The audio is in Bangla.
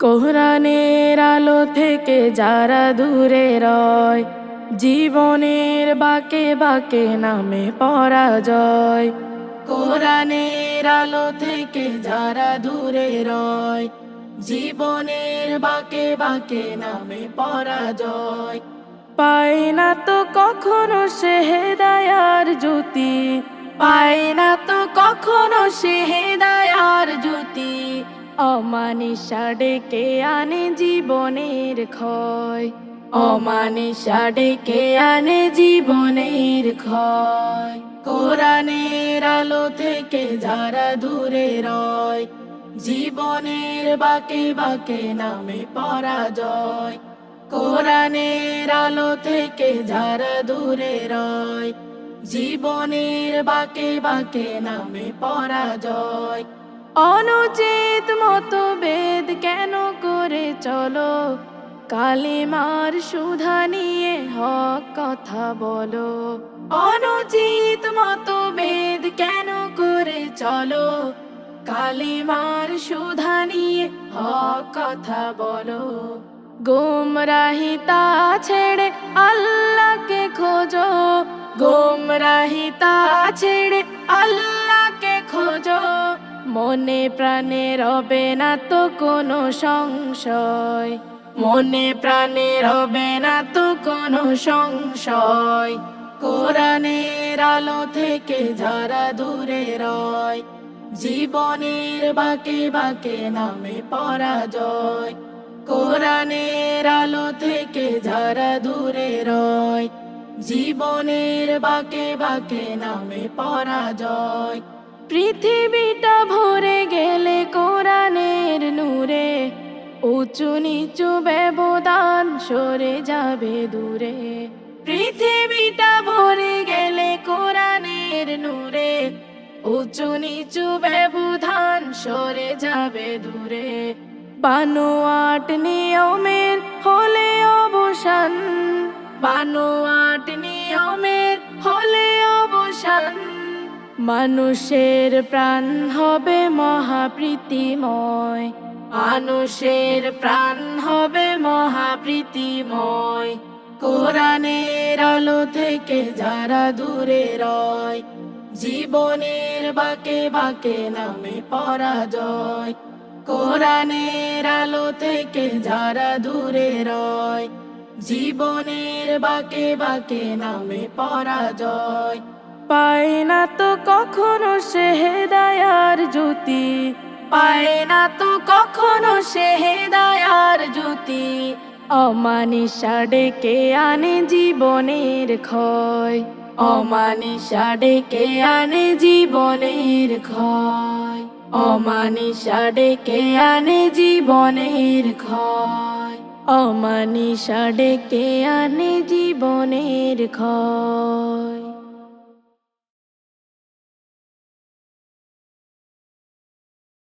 কোরআনের আলো থেকে যারা দূরে রয়, জীবনের বাকে বাকে নামে পরাজয়। কোরআনের আলো থেকে যারা দূরে রয়, জীবনের বাকে বাকে নামে পরাজয়। পায় না তো কখনো সে হেদায়ার জ্যোতি, পায় না তো কখনো সে হেদায়ার জ্যোতি অমানিসা ডেকে আনে জীবনের ক্ষয়? অমানিসা ডেকে আনে জীবনের ক্ষয়? কোরআনের আলো থেকে যারা দূরে রয়, জীবনের বাকে বাকে নামে পরাজয়। কোরআনের আলো থেকে যারা দূরে রয়, জীবনের বাকে বাকে নামে পরাজয়। অনুচিত চলো, কালিমার সুধা নিয়ে হক কথা বলো। অনুচিত মতো বেদ কেন করে চলো? কালিমার সুধা নিয়ে হক কথা বলো। গোমরাহিতা ছেড়ে আল্লাহকে খোঁজো। গোমরাহিতা ছেড়ে মনে প্রাণে রবে না তো কোনো সংশয়। মনে প্রাণে রবে না তো কোনো সংশয়। কোরআনের আলো থেকে যারা দূরে রয়, জীবনের বাকে বাকে নামে পরাজয়। কোরআনের আলো থেকে যারা দূরে রয়, জীবনের বাকে বাকে নামে পরাজয়। পৃথিবীটা ভরে গেলে কোরআনের নূরে, উঁচু নিচু ব্যবধান সরে যাবে দূরে। পৃথিবীটা ভরে গেলে কোরআনের নূরে, উঁচু নিচু ব্যবধান সরে যাবে দূরে। বানোয়াট নিয়মের হলে অবসান, বানোয়াট নিয়মের হলে অবসান। মানুষের প্রাণ হবে মহাপ্রীতিময়। মানুষের প্রাণ হবে মহাপ্রীতিময়। কোরআনের আলো থেকে যারা দূরে রয়, জীবনের বাকে বাকে নামে পরাজয়। কোরআনের আলো থেকে যারা দূরে রয়, জীবনের বাকে বাকে নামে পরাজয়। পায় না তো কখনো সে হেদায়ার জ্যোতি। পায় না তো কখনো সে হেদায়ার জ্যোতি। অমানিসা ডেকে আনে জীবনের ক্ষয়। অমানিসা ডেকে আনে জীবনের ক্ষয়। অমানিসা ডেকে আনে জীবনের ক্ষয়। অমানিসা ডেকে আনে জীবনের ক্ষয়।